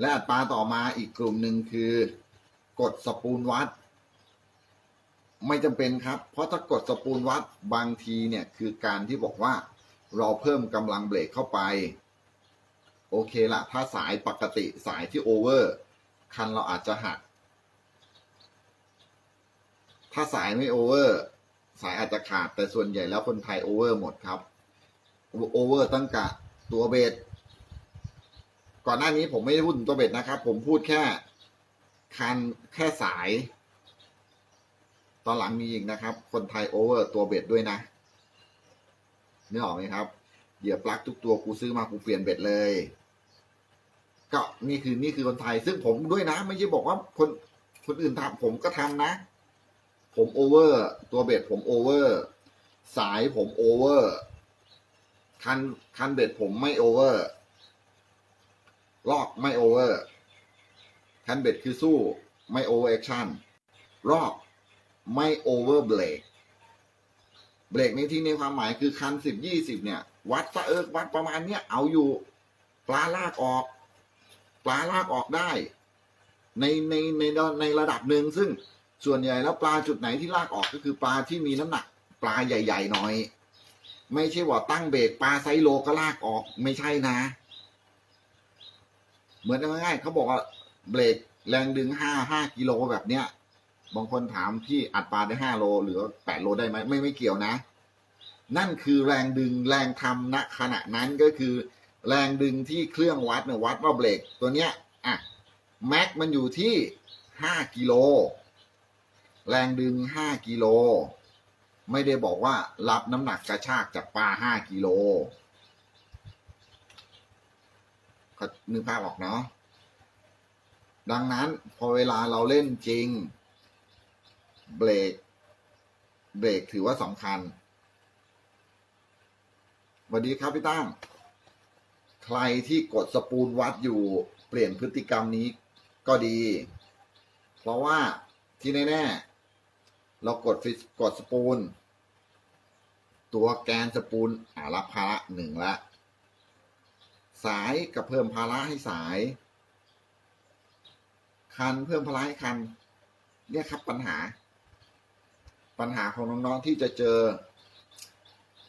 และอัตราต่อมาอีกกลุ่มหนึ่งคือกดสปูลวัด ไม่จำเป็นครับ เพราะถ้ากดสปูลวัดบางทีเนี่ยคือการที่บอกว่าเราเพิ่มกำลังเบรกเข้าไป โอเคละถ้าสายปกติสายที่โอเวอร์คันเราอาจจะหัก ถ้าสายไม่โอเวอร์สายอาจจะขาดแต่ส่วนใหญ่แล้วคนไทยโอเวอร์หมดครับโอเวอร์ตั้งแต่ตัวเบส ก่อนหน้านี้ผมไม่ได้พูดถึงตัวเบสนะครับ ผมพูดแค่คันแค่สาย ตอนหลังมีอีกนะครับ คนไทยโอเวอร์ตัวเบสด้วยนะนึกออกไหมครับเหยื่อปลั๊กทุกตัวกูซื้อมากูเปลี่ยนเบสเลย ก็นี่คือนี่คือคนไทยซึ่งผมด้วยนะ ไม่ใช่บอกว่าคนคนอื่นทำผมก็ทำนะ ผมโอเวอร์ตัวเบสผมโอเวอร์สายผมโอเวอร์คันคันเบ็ดผมไม่โอเวอร์ ลอกไม่โอเวอร์คันเบ็ดคือสู้ไม่โอเวอร์แอคชั่นรอบไม่โอเวอร์เบรกเบรกในที่ในความหมายคือคันสิบยี่สิบเนี่ย วัดซะเอิกวัดประมาณเนี้ยเอาอยู่ปลาลากออก ปลาลากออกได้ ในในในในระดับหนึ่งซึ่งส่วนใหญ่แล้วปลาจุดไหนที่ลากออกก็คือปลาที่มีน้ำหนัก ปลาใหญ่ๆหน่อย ไม่ใช่ว่าตั้งเบรกปลาไซโลก็ลากออกไม่ใช่นะ เหมือนง่ายๆเขาบอกว่าเบรกแรงดึงห้าห้ากิโลแบบเนี้ย บางคนถามพี่อัดปลาได้ห้าโลหรือแปดโลได้ไหมไม่ไม่เกี่ยวนะ นั่นคือแรงดึงแรงทำณขณะนั้นก็คือ แรงดึงที่เครื่องวัดเนี่ยวัดว่าเบรกตัวเนี้ยอะแม็กมันอยู่ที่ห้ากิโลแรงดึงห้ากิโลไม่ได้บอกว่ารับน้ำหนักกระชากจากปลาห้ากิโลก็ นึกภาพออกเนาะดังนั้นพอเวลาเราเล่นจริง เบรก เบรกถือว่าสำคัญสวัสดีครับพี่ตั้มใครที่กดสปูลวัดอยู่เปลี่ยนพฤติกรรมนี้ก็ดี เพราะว่าที่แน่ๆเรากดฟิกดสปูลตัวแกนสปูลอ่ารับภาระหนึ่งละ สายกับเพิ่มภาระให้สาย คันเพิ่มภาระให้คัน เนี่ยครับปัญหา ปัญหาของน้องๆที่จะเจอ